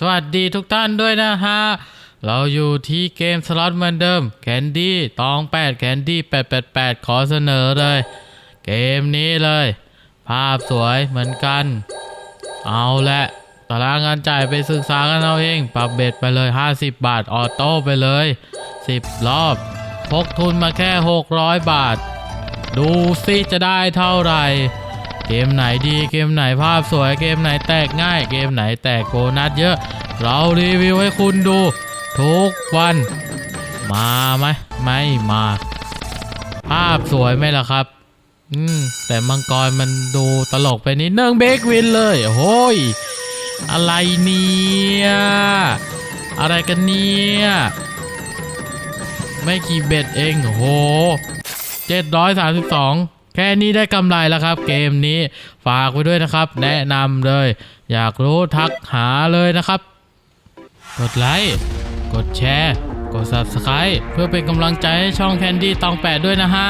สวัสดีทุกท่านด้วยนะฮะ เราอยู่ที่เกมสล็อตเหมือนเดิม แคนดี้ตอง8แคนดี้888ขอเสนอเลย เกมนี้เลย ภาพสวยเหมือนกัน เอาละตารางงานจ่ายไปศึกษากันเอาเอง ปรับเบ็ดไปเลย 50 บาท ออโต้ไปเลย 10 รอบพกทุนมาแค่ 600 บาท ดูซิจะได้เท่าไหร่ เกมไหนดีเกมไหนภาพสวยเกมไหนแตกง่าย เกมไหนแตกโบนัสเยอะ เรารีวิวให้คุณดู ทุกวัน มาไหมไม่มา ภาพสวยไหมล่ะครับ อืม แต่มังกรมันดูตลกไปนิดนึงเบกวินเลยโอ้ยอะไรเนี่ยอะไรกันเนี่ยไม่กี่เบ็ดเองโอ้โห732 แค่นี้ได้กำไรแล้วครับ เกมนี้ฝากไว้ด้วยนะครับ แนะนำเลย อยากรู้ทักหาเลยนะครับ กดไลค์ กดแชร์ กด Subscribe เพื่อเป็นกำลังใจให้ช่องแคนดี้ตองแปดด้วยนะฮะ